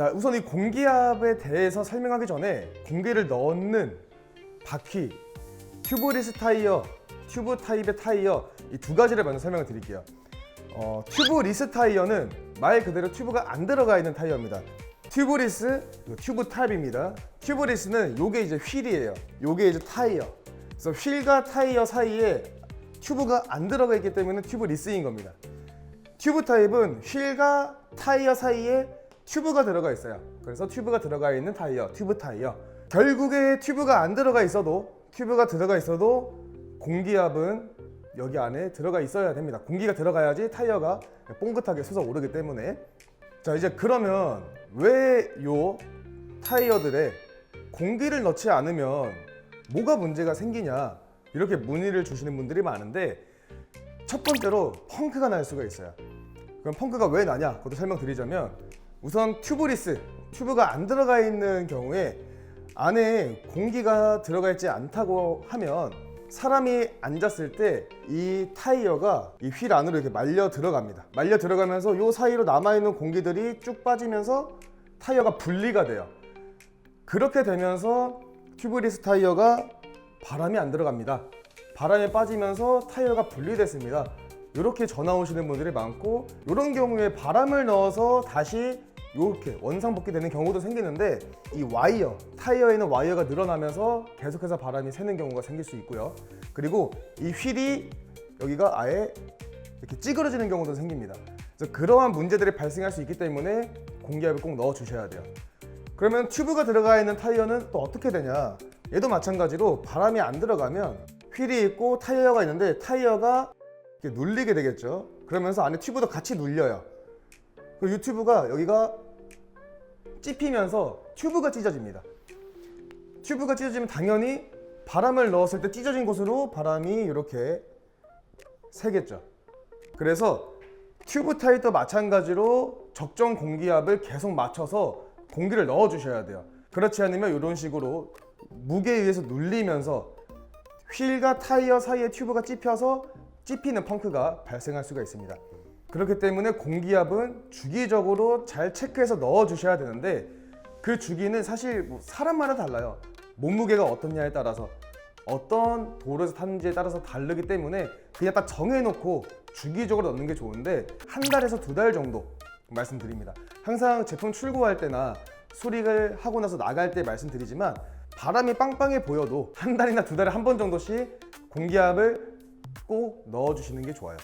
자, 우선 이 공기압에 대해서 설명하기 전에 공기를 넣는 바퀴, 튜브리스 타이어, 튜브 타입의 타이어 이 두 가지를 먼저 설명을 드릴게요. 어, 튜브리스 타이어는 말 그대로 튜브가 안 들어가 있는 타이어입니다. 튜브리스, 이거 튜브 타입입니다. 튜브리스는 요게 이제 휠이에요. 요게 이제 타이어. 그래서 휠과 타이어 사이에 튜브가 안 들어가 있기 때문에 튜브리스인 겁니다. 튜브 타입은 휠과 타이어 사이에 튜브가 들어가 있어요. 그래서 튜브가 들어가 있는 타이어, 튜브 타이어. 결국에 튜브가 안 들어가 있어도 튜브가 들어가 있어도 공기압은 여기 안에 들어가 있어야 됩니다. 공기가 들어가야지 타이어가 뽕긋하게 솟아오르기 때문에. 자 이제 그러면 왜 요 타이어들에 공기를 넣지 않으면 뭐가 문제가 생기냐 이렇게 문의를 주시는 분들이 많은데 첫 번째로 펑크가 날 수가 있어요. 그럼 펑크가 왜 나냐? 그것도 설명드리자면 우선 튜브리스, 튜브가 안 들어가 있는 경우에 안에 공기가 들어가 있지 않다고 하면 사람이 앉았을 때 이 타이어가 이 휠 안으로 이렇게 말려 들어갑니다. 말려 들어가면서 요 사이로 남아 있는 공기들이 쭉 빠지면서 타이어가 분리가 돼요. 그렇게 되면서 튜브리스 타이어가 바람이 안 들어갑니다. 바람이 빠지면서 타이어가 분리됐습니다. 이렇게 전화 오시는 분들이 많고 이런 경우에 바람을 넣어서 다시 이렇게 원상복귀 되는 경우도 생기는데 이 와이어 타이어에 있는 와이어가 늘어나면서 계속해서 바람이 새는 경우가 생길 수 있고요. 그리고 이 휠이 여기가 아예 이렇게 찌그러지는 경우도 생깁니다. 그래서 그러한 문제들이 발생할 수 있기 때문에 공기압을 꼭 넣어 주셔야 돼요. 그러면 튜브가 들어가 있는 타이어는 또 어떻게 되냐? 얘도 마찬가지로 바람이 안 들어가면 휠이 있고 타이어가 있는데 타이어가 이렇게 눌리게 되겠죠. 그러면서 안에 튜브도 같이 눌려요. 그 유튜브가 여기가 찝히면서 튜브가 찢어집니다. 튜브가 찢어지면 당연히 바람을 넣었을 때 찢어진 곳으로 바람이 이렇게 새겠죠. 그래서 튜브 타입도 마찬가지로 적정 공기압을 계속 맞춰서 공기를 넣어 주셔야 돼요. 그렇지 않으면 이런 식으로 무게에 의해서 눌리면서 휠과 타이어 사이에 튜브가 찝혀서 찝히는 펑크가 발생할 수가 있습니다. 그렇기 때문에 공기압은 주기적으로 잘 체크해서 넣어 주셔야 되는데 그 주기는 사실 뭐 사람마다 달라요. 몸무게가 어떻냐에 따라서 어떤 도로에서 타는지에 따라서 다르기 때문에 그냥 딱 정해놓고 주기적으로 넣는 게 좋은데 한 달에서 두 달 정도 말씀드립니다. 항상 제품 출고할 때나 수리를 하고 나서 나갈 때 말씀드리지만 바람이 빵빵해 보여도 한 달이나 두 달에 한 번 정도씩 공기압을 꼭 넣어주시는 게 좋아요.